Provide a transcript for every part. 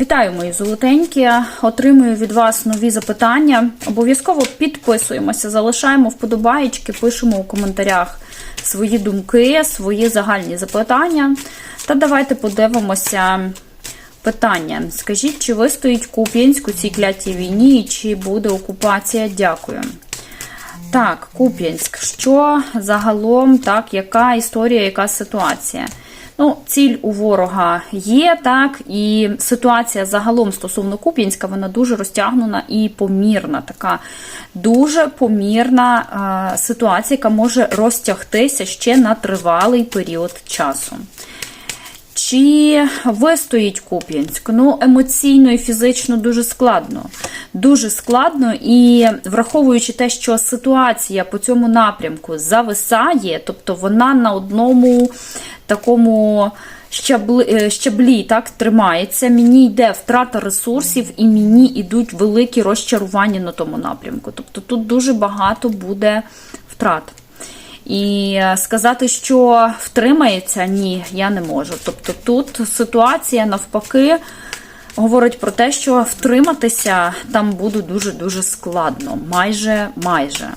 Вітаю, мої золотенькі. Отримую від вас нові запитання. Обов'язково підписуємося, залишаємо вподобаєчки, пишемо у коментарях свої думки, свої загальні запитання. Та давайте подивимося питання. Скажіть, чи вистоїть Куп'янськ у цій клятій війні, чи буде окупація? Дякую. Так, Куп'янськ. Що загалом, так, яка історія, яка ситуація? Ну, ціль у ворога є, так, і ситуація загалом стосовно Куп'янська, вона дуже розтягнена і помірна. Така дуже помірна е, ситуація, яка може розтягтися ще на тривалий період часу. Чи вистоїть Куп'янськ? Ну, емоційно і фізично дуже складно. Дуже складно, і враховуючи те, що ситуація по цьому напрямку зависає, тобто вона на одному такому щаблі, е, щаблі так, тримається, мені йде втрата ресурсів, і мені йдуть великі розчарування на тому напрямку. Тобто тут дуже багато буде втрат. І сказати, що втримається, ні, я не можу. Тобто тут ситуація навпаки говорить про те, що втриматися там буде дуже-дуже складно. Майже, майже.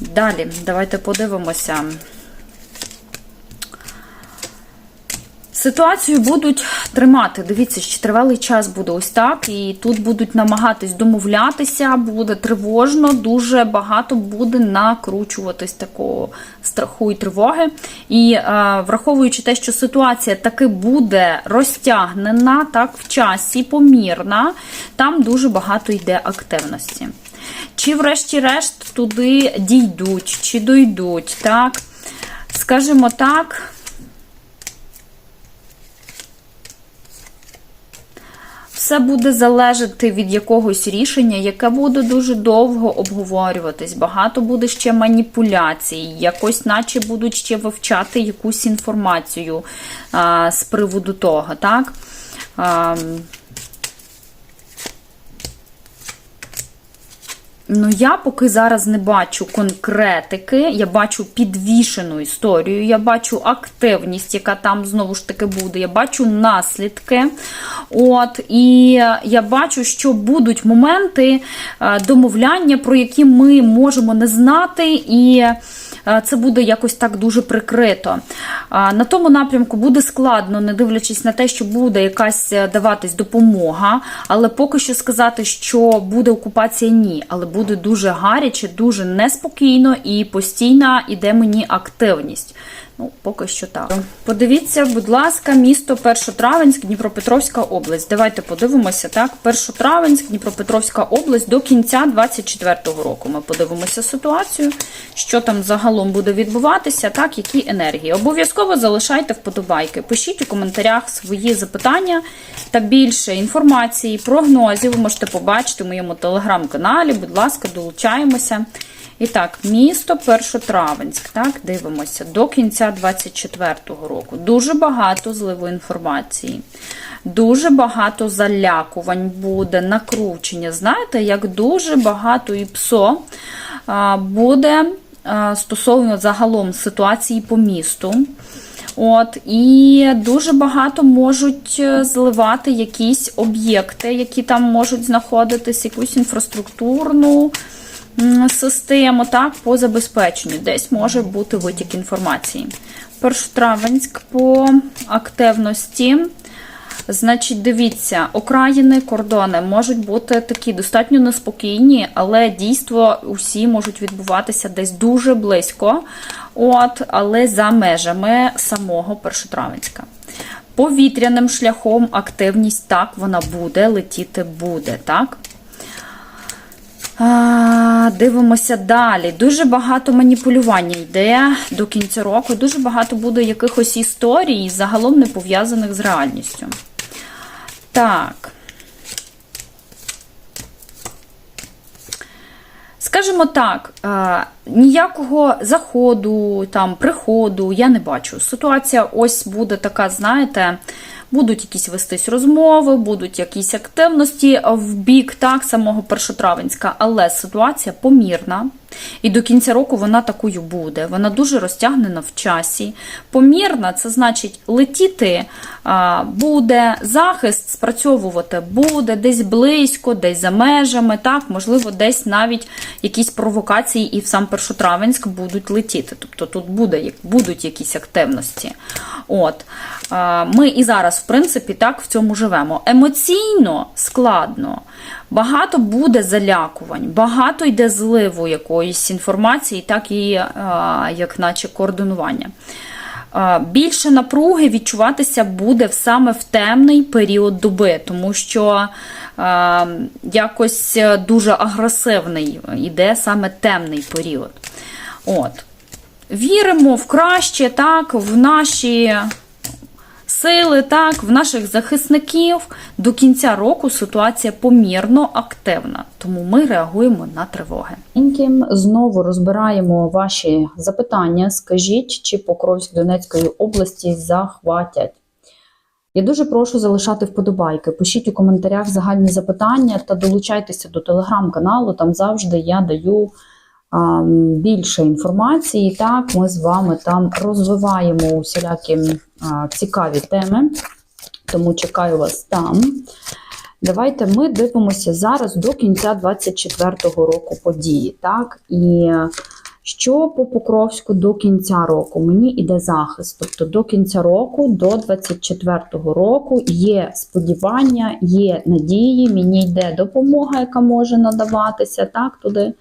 Далі, давайте подивимося. Ситуацію будуть тримати. Дивіться, що тривалий час буде ось так, і тут будуть намагатись домовлятися, буде тривожно, дуже багато буде накручуватись такого страху і тривоги. І е, враховуючи те, що ситуація таки буде розтягнена так в часі, помірна, там дуже багато йде активності. Чи, врешті-решт, туди дійдуть, чи дойдуть, так? Скажімо так. Все буде залежати від якогось рішення, яке буде дуже довго обговорюватись. Багато буде ще маніпуляцій, якось, наче будуть ще вивчати якусь інформацію а, з приводу того, так? А, Ну, я поки зараз не бачу конкретики, я бачу підвішену історію, я бачу активність, яка там знову ж таки буде. Я бачу наслідки. От, І я бачу, що будуть моменти е, домовляння, про які ми можемо не знати, і це буде якось так дуже прикрито. На тому напрямку буде складно, не дивлячись на те, що буде якась е, даватись допомога, але поки що сказати, що буде окупація, ні. Але буде дуже гаряче, дуже неспокійно і постійна іде мені активність. Ну, поки що так. Подивіться, будь ласка, місто Першотравенськ, Дніпропетровська область. Давайте подивимося, так. Першотравенськ, Дніпропетровська область до кінця 24-го року. Ми подивимося ситуацію, що там загалом буде відбуватися, так, які енергії. Обов'язково залишайте вподобайки. Пишіть у коментарях свої запитання та більше інформації, прогнозів. Ви можете побачити в моєму телеграм-каналі. Будь ласка, долучаємося. І так, місто Першотравенськ, так, дивимося, до кінця 24-го року. Дуже багато зливу інформації, дуже багато залякувань буде, накручення. Знаєте, як дуже багато і псо буде стосовно загалом ситуації по місту. От, І дуже багато можуть е, зливати якісь об'єкти, які там можуть знаходитись, якусь інфраструктурну систему так, по забезпеченню. Десь може бути витік інформації. Першотравенськ по активності. Значить, дивіться, окраїни, кордони можуть бути такі достатньо неспокійні, але дійство усі можуть відбуватися десь дуже близько, от, але за межами самого Першотравенська. Повітряним шляхом активність так, вона буде, летіти буде, так? А, Дивимося далі. Дуже багато маніпулювання йде до кінця року. Дуже багато буде якихось історій, загалом не пов'язаних з реальністю. Так. Скажімо так, ніякого заходу, там, приходу я не бачу. Ситуація ось буде така, знаєте, будуть якісь вестись розмови, будуть якісь активності в бік так, самого Першотравенська, але ситуація помірна. І до кінця року вона такою буде. Вона дуже розтягнена в часі. Помірна це значить летіти буде, захист спрацьовувати буде десь близько, десь за межами, так, можливо, десь навіть якісь провокації і в сам Першотравенськ будуть летіти. Тобто тут буде, будуть якісь активності. От. Ми і зараз, в принципі, так в цьому живемо. Емоційно складно. Багато буде залякувань, багато йде зливу якоїсь інформації, так і як наче координування. Більше напруги відчуватися буде саме в темний період доби, тому що якось дуже агресивний іде саме темний період. От. Віримо в краще, так, в наші сили, так, в наших захисників. До кінця року ситуація помірно активна, тому ми реагуємо на тривоги. Знову розбираємо ваші запитання. Скажіть, чи Покровськ Донецької області захватять? Я дуже прошу залишати вподобайки. Пишіть у коментарях загальні запитання та долучайтеся до телеграм-каналу. Там завжди я даю більше інформації. Так, ми з вами там розвиваємо усілякі цікаві теми. Тому чекаю вас там. Давайте ми дивимося зараз до кінця 24-го року події. Так? І що по Покровську до кінця року? Мені іде захист. Тобто до кінця року, до 24-го року є сподівання, є надії, мені йде допомога, яка може надаватися так, туди.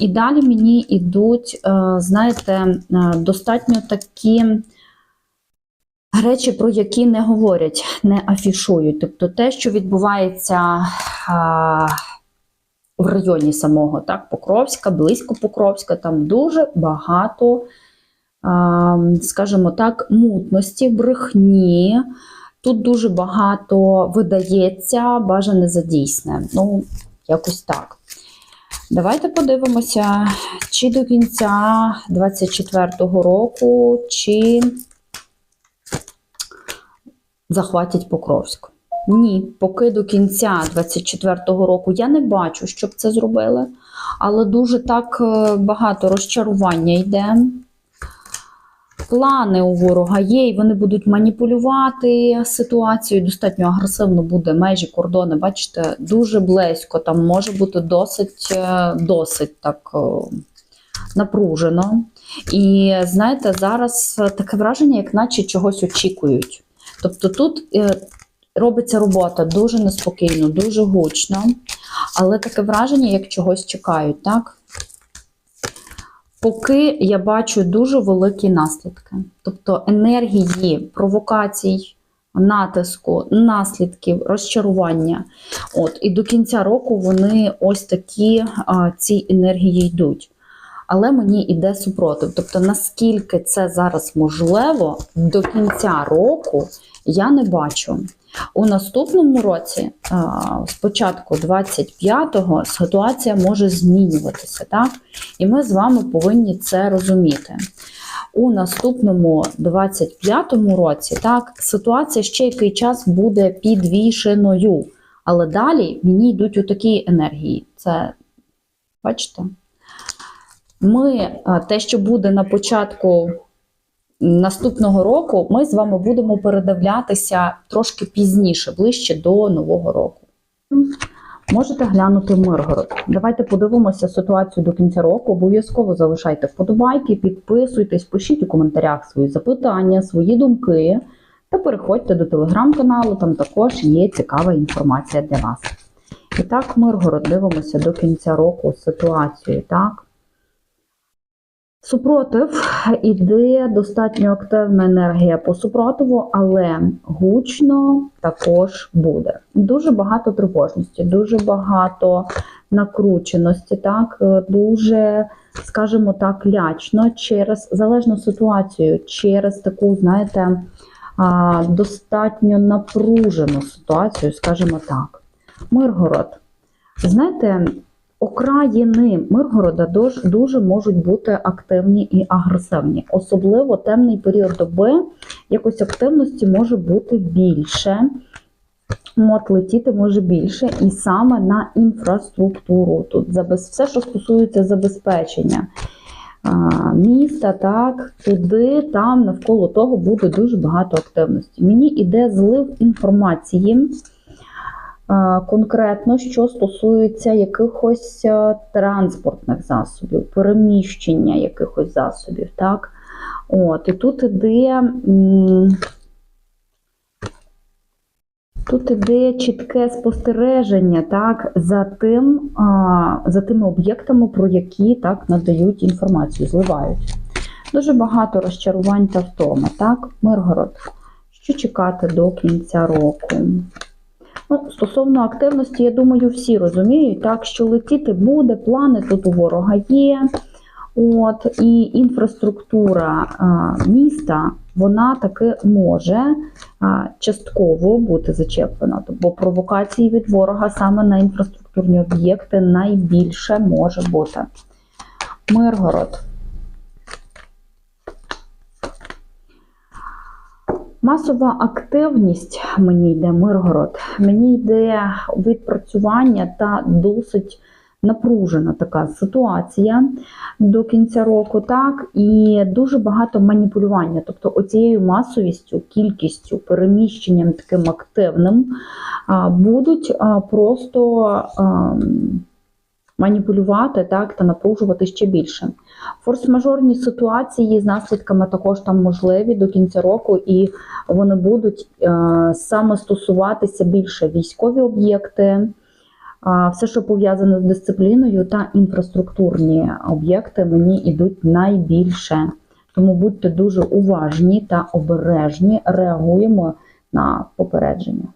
І далі мені йдуть, е, знаєте, е, достатньо такі речі, про які не говорять, не афішують. Тобто те, що відбувається в районі самого так, Покровська, близько Покровська, там дуже багато, скажімо так, мутності, брехні. Тут дуже багато видається, бажане за дійсне. Ну, якось так. Давайте подивимося, чи до кінця 24-го року, чи захватять Покровськ. Ні, поки до кінця 24-го року я не бачу, щоб це зробили, але дуже так е, багато розчарування йде. Плани у ворога є, і вони будуть маніпулювати ситуацією. Достатньо агресивно буде межі кордони. Бачите, дуже близько. Там може бути досить, е, досить так е, напружено. І знаєте, зараз таке враження, як наче чогось очікують. Тобто тут е, робиться робота дуже неспокійно, дуже гучно, але таке враження, як чогось чекають, так? Поки я бачу дуже великі наслідки. Тобто енергії, провокацій, натиску, наслідків, розчарування. От, і до кінця року вони ось такі ці енергії йдуть. Але мені йде супротив. Тобто, наскільки це зараз можливо до кінця року, я не бачу. У наступному році, спочатку 25-го, ситуація може змінюватися, так? І ми з вами повинні це розуміти. У наступному 25-му році, так, ситуація ще який час буде підвішеною. Але далі мені йдуть у такі енергії. Це, бачите? Ми, те, що буде на початку наступного року, ми з вами будемо передивлятися трошки пізніше, ближче до Нового року. Можете глянути Миргород. Давайте подивимося ситуацію до кінця року. Обов'язково залишайте вподобайки, підписуйтесь, пишіть у коментарях свої запитання, свої думки та переходьте до телеграм-каналу, там також є цікава інформація для вас. І так, Миргород, дивимося до кінця року ситуацію, так? Супротив іде достатньо активна енергія по супротиву, але гучно також буде. Дуже багато тривожності, дуже багато накрученості, так е, дуже, скажімо так, лячно через залежну ситуацію, через таку, знаєте, достатньо напружену ситуацію, скажімо так. Миргород. Знаєте, окраїни Миргорода дуже, можуть бути активні і агресивні. Особливо темний період доби якось активності може бути більше. От летіти може більше, і саме на інфраструктуру. Тут все, що стосується забезпечення міста, так, туди, там навколо того буде дуже багато активності. Мені йде злив інформації. Конкретно, що стосується якихось е, транспортних засобів, переміщення якихось засобів, так? От, і тут іде, тут іде чітке спостереження так, за, тим, за тими об'єктами, про які так надають інформацію, зливають. Дуже багато розчарувань та втоми. Так, Миргород. Що чекати до кінця року? Ну, стосовно активності, я думаю, всі розуміють, так, що летіти буде, плани тут у ворога є. От, і інфраструктура а, міста вона таки може а, частково бути зачеплена. Бо провокації від ворога саме на інфраструктурні об'єкти найбільше може бути. Миргород. Масова активність мені йде Миргород. Мені йде відпрацювання та досить напружена така ситуація до кінця року, так, і дуже багато маніпулювання. Тобто, оцією масовістю, кількістю, переміщенням таким активним будуть просто маніпулювати так, та напружувати ще більше. Форс-мажорні ситуації з наслідками також там можливі до кінця року, і вони будуть е, саме стосуватися більше військові об'єкти, а, все, що пов'язане з дисципліною та інфраструктурні об'єкти, мені йдуть найбільше. Тому будьте дуже уважні та обережні, реагуємо на попередження.